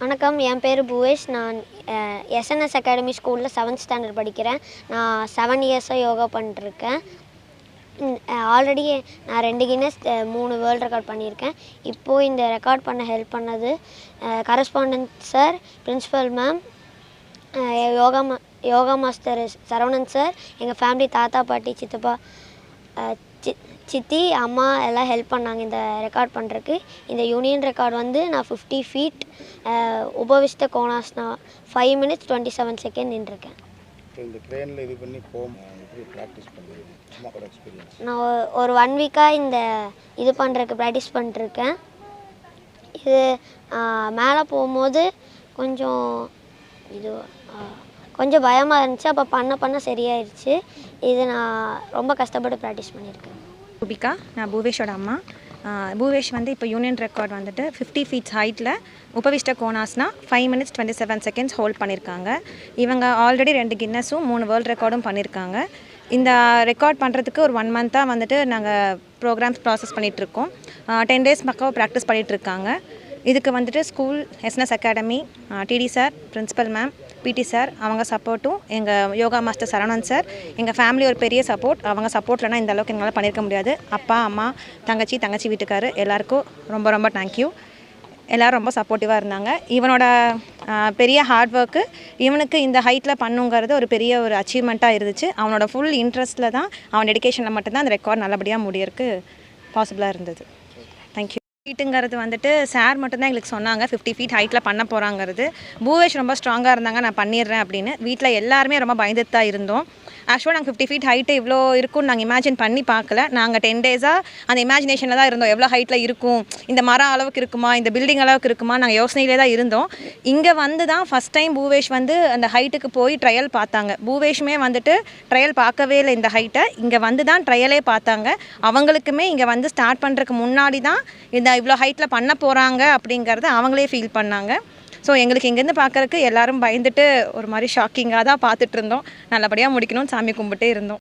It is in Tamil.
வணக்கம் என் பேர் புவேஷ். நான் எஸ்என்எஸ் அகாடமி ஸ்கூலில் செவன்த் ஸ்டாண்டர்ட் படிக்கிறேன். நான் செவன் இயர்ஸாக யோகா பண்ணிட்டுருக்கேன் ஆல்ரெடி நான் ரெண்டு கின்னஸ் மூணு வேர்ல்ட் ரெக்கார்ட் பண்ணியிருக்கேன் இப்போது இந்த ரெக்கார்ட் பண்ண ஹெல்ப் பண்ணது correspondent sir principal ma'am yoga மா யோகா மாஸ்டர் சரவணன் சார் எங்கள் ஃபேமிலி தாத்தா பாட்டி சித்தப்பா சி சித்தி அம்மா எல்லாம் ஹெல்ப் பண்ணாங்க இந்த ரெக்கார்ட் பண்ணுறதுக்கு இந்த யூனியன் ரெக்கார்ட் வந்து நான் fifty feet Upavishta Konasana five minutes twenty seven second நின்றுருக்கேன் இந்த ட்ரெயினில் இது பண்ணி ப்ராக்டிஸ் நான் ஒரு ஒன் வீக்காக இந்த இது பண்ணுறதுக்கு ப்ராக்டிஸ் பண்ணிட்டுருக்கேன் இது மேலே போகும்போது கொஞ்சம் இது கொஞ்சம் பயமாக இருந்துச்சு. அப்போ பண்ண பண்ண சரியாயிருச்சு. இது நான் ரொம்ப கஷ்டப்பட்டு ப்ராக்டிஸ் பண்ணியிருக்கேன் ரூபிகா நான் பூவேஷோட அம்மா. பூவேஷ் வந்து இப்போ யூனியன் ரெக்கார்ட் வந்துட்டு ஃபிஃப்டி ஃபீட்ஸ் ஹைட்டில் Upavishta Konasana five minutes twenty seven seconds hold பண்ணியிருக்காங்க இவங்க ஆல்ரெடி ரெண்டு கின்னஸும் மூணு வேர்ல்ட் ரெக்கார்டும் பண்ணியிருக்காங்க இந்த ரெக்கார்ட் பண்ணுறதுக்கு ஒரு ஒன் மந்த்தாக வந்துட்டு நாங்கள் ப்ரோக்ராம்ஸ் ப்ராசஸ் பண்ணிகிட்ருக்கோம் டென் டேஸ் பக்கம் ப்ராக்டிஸ் பண்ணிகிட்ருக்காங்க இதுக்கு வந்துட்டு school SNS academy TT sir principal ma'am PT sir அவங்க சப்போர்ட்டும் எங்கள் யோகா மாஸ்டர் சரவணன் சார் எங்கள் ஃபேமிலி ஒரு பெரிய சப்போர்ட் அவங்க சப்போர்ட்லனா இந்த அளவுக்கு எங்களால் பண்ணியிருக்க முடியாது. அப்பா அம்மா தங்கச்சி தங்கச்சி வீட்டுக்காரர் எல்லாருக்கும் ரொம்ப ரொம்ப தேங்க்யூ எல்லோரும் ரொம்ப சப்போர்ட்டிவாக இருந்தாங்க. இவனோட பெரிய ஹார்ட் ஒர்க்கு இவனுக்கு இந்த ஹைட்டில் பண்ணுங்கிறது ஒரு பெரிய ஒரு அச்சீவ்மெண்ட்டாக இருந்துச்சு. அவனோட ஃபுல் இன்ட்ரெஸ்ட்டில் தான் அவன் டெடிக்கேஷனில் மட்டும்தான் அந்த ரெக்கார்ட் நல்லபடியாக முடியறதுக்கு பாசிபிளாக இருந்தது. தேங்க்யூ ஃபீட்டுங்கிறது வந்துட்டு சார் மட்டும்தான் எங்களுக்கு சொன்னாங்க. ஃபிஃப்டி ஃபீட் ஹைட்டில் பண்ண போகிறாங்கிறது பூவேஷ் ரொம்ப ஸ்ட்ராங்காக இருந்தாங்க நான் பண்ணிடுறேன் அப்படின்னு. வீட்டில் எல்லாருமே ரொம்ப பயந்துட்டு தான் இருந்தோம். ஆக்சுவலாக நாங்கள் ஃபிஃப்டி ஃபீட் ஹைட்டு இவ்வளோ இருக்கும்னு நாங்கள் இமேஜின் பண்ணி பார்க்கல. நாங்கள் டென் டேஸாக அந்த இமேஜினேஷனில் தான் இருந்தோம். எவ்வளோ ஹைட்டில் இருக்கும்? இந்த மரம் அளவுக்கு இருக்குமா? இந்த பில்டிங் அளவுக்கு இருக்குமா? நாங்கள் யோசனையிலே தான் இருந்தோம். இங்கே வந்து தான் ஃபஸ்ட் டைம் பூவேஷ் வந்து அந்த ஹைட்டுக்கு போய் ட்ரையல் பார்த்தாங்க. பூவேஷுமே வந்துட்டு ட்ரையல் பார்க்கவே இல்லை இந்த ஹைட்டை இங்கே வந்து தான் ட்ரையலே பார்த்தாங்க. அவங்களுக்குமே இங்கே வந்து ஸ்டார்ட் பண்ணுறதுக்கு முன்னாடி தான் இந்த இவ்வளோ ஹைட்டில் பண்ண போகிறாங்க அப்படிங்கிறத அவங்களே ஃபீல் பண்ணாங்க. ஸோ எங்களுக்கு இங்கேருந்து பார்க்கறக்கு எல்லாரும் பயந்துட்டு ஒரு மாதிரி ஷாக்கிங்காக தான் பார்த்துட்டு இருந்தோம். நல்லபடியாக முடிக்கணும்னு சாமி கும்பிட்டே இருந்தோம்.